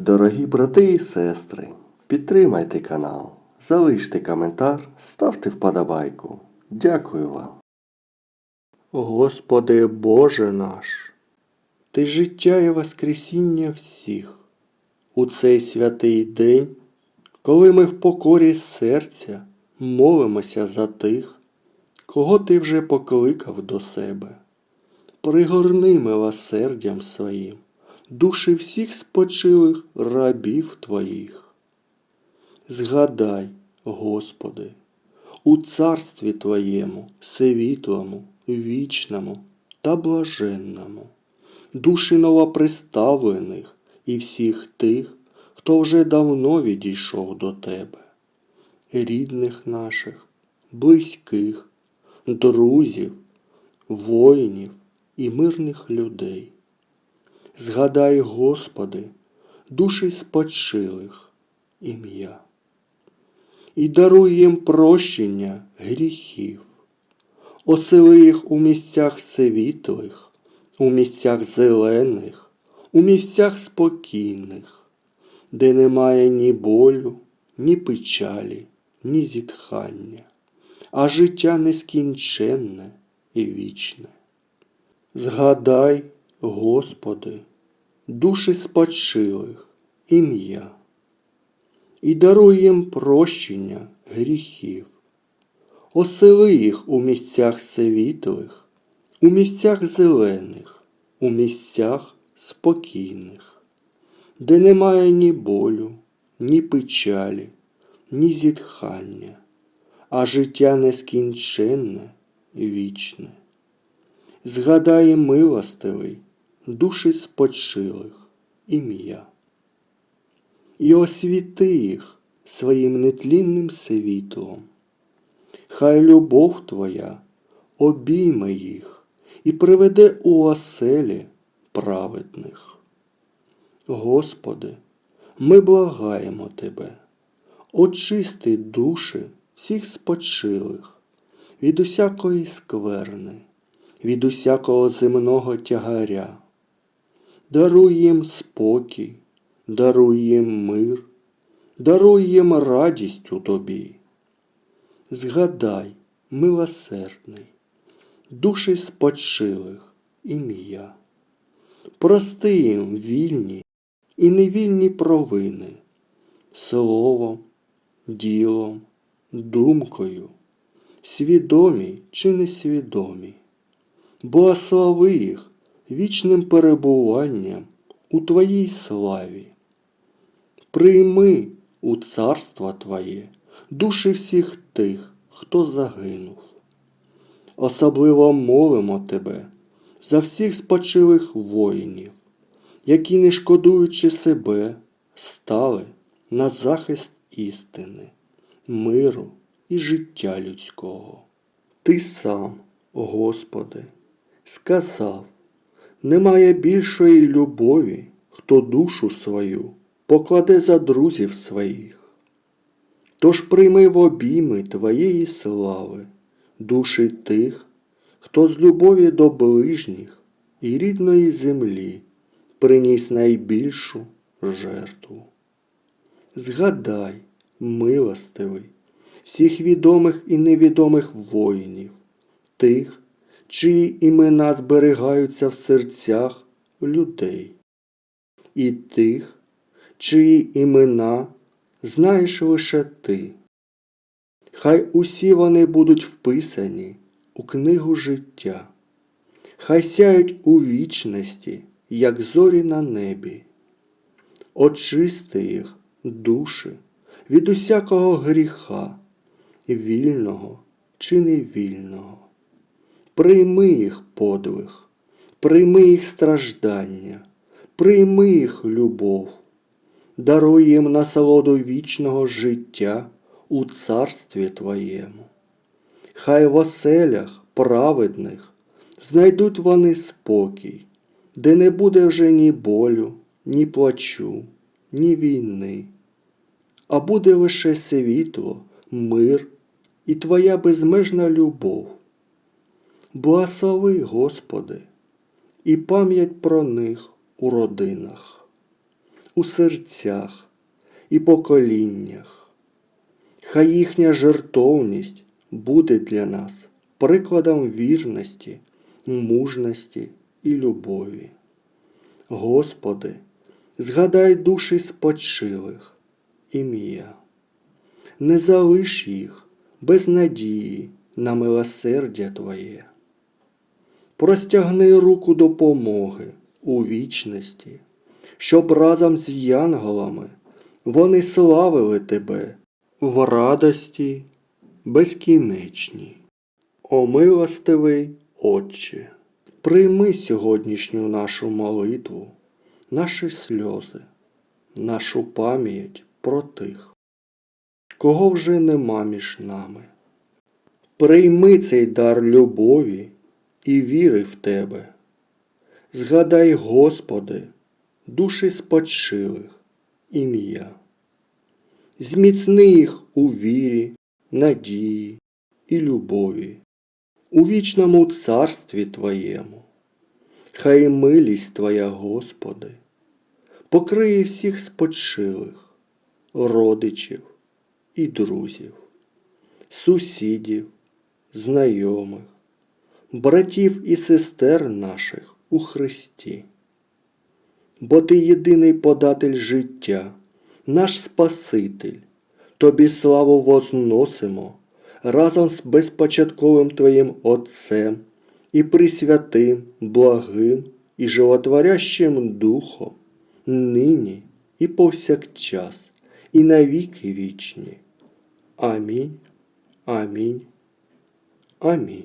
Дорогі брати і сестри, підтримайте канал, залиште коментар, ставте вподобайку. Дякую вам. Господи Боже наш, Ти життя і воскресіння всіх. У цей святий день, коли ми в покорі серця молимося за тих, кого ти вже покликав до себе. Пригорни милосердям своїм душі всіх спочилих рабів Твоїх. Згадай, Господи, у царстві Твоєму, світлому, вічному та блаженному, душі новоприставлених і всіх тих, хто вже давно відійшов до Тебе, рідних наших, близьких, друзів, воїнів і мирних людей. Згадай, Господи, душі спочилих ім'я. І даруй їм прощення гріхів, осели їх у місцях світлих, у місцях зелених, у місцях спокійних, де немає ні болю, ні печалі, ні зітхання, а життя нескінченне і вічне. Згадай, Господи, душі спочилих ім'я, і даруй їм прощення гріхів, осели їх у місцях світлих, у місцях зелених, у місцях спокійних, де немає ні болю, ні печалі, ні зітхання, а життя нескінченне вічне. Згадай, милостивий, душі спочилих ім'я. І освіти їх своїм нетлінним світлом. Хай любов Твоя обійме їх і приведе у оселі праведних. Господи, ми благаємо Тебе, очисти душі всіх спочилих від усякої скверни, від усякого земного тягаря. Даруй їм спокій, даруй їм мир, даруй їм радість у тобі. Згадай, милосердний, душі спочилих ім'я. Прости їм вільні і невільні провини, словом, ділом, думкою, свідомі чи несвідомі. Благослови їх вічним перебуванням у Твоїй славі. Прийми у царство Твоє душі всіх тих, хто загинув. Особливо молимо Тебе за всіх спочилих воїнів, які, не шкодуючи себе, стали на захист істини, миру і життя людського. Ти сам, Господи, сказав, немає більшої любові, хто душу свою покладе за друзів своїх. Тож прийми в обійми Твоєї слави душі тих, хто з любові до ближніх і рідної землі приніс найбільшу жертву. Згадай, милостивий, всіх відомих і невідомих воїнів, тих, чиї імена зберігаються в серцях людей, і тих, чиї імена знаєш лише ти. Хай усі вони будуть вписані у книгу життя, хай сяють у вічності, як зорі на небі. Очисти їх, душі, від усякого гріха, вільного чи невільного. Прийми їх подвиг, прийми їх страждання, прийми їх любов, даруй їм насолоду вічного життя у царстві Твоєму. Хай в оселях праведних знайдуть вони спокій, де не буде вже ні болю, ні плачу, ні війни, а буде лише світло, мир і Твоя безмежна любов. Благослови, Господи, і пам'ять про них у родинах. у серцях і поколіннях. Хай їхня жертовність буде для нас прикладом вірності, мужності і любові. Господи, згадай душі спочилих ім'я. Не залиш їх без надії на милосердя Твоє. Простягни руку допомоги у вічності, щоб разом з янголами вони славили Тебе в радості безкінечній. О Отче, прийми сьогоднішню нашу молитву, наші сльози, нашу пам'ять про тих, кого вже нема між нами. Прийми цей дар любові і віри в Тебе. Згадай, Господи, душі спочилих ім'я. Зміцни їх у вірі, надії і любові, у вічному царстві Твоєму. Хай милість Твоя, Господи, покриє всіх спочилих, родичів і друзів, сусідів, знайомих, братів і сестер наших у Христі. Бо Ти єдиний податель життя, наш Спаситель, Тобі славу возносимо разом з безпочатковим Твоїм Отцем і Пресвятим, благим і животворящим Духом, нині і повсякчас, і навіки вічні. Амінь. Амінь. Амінь.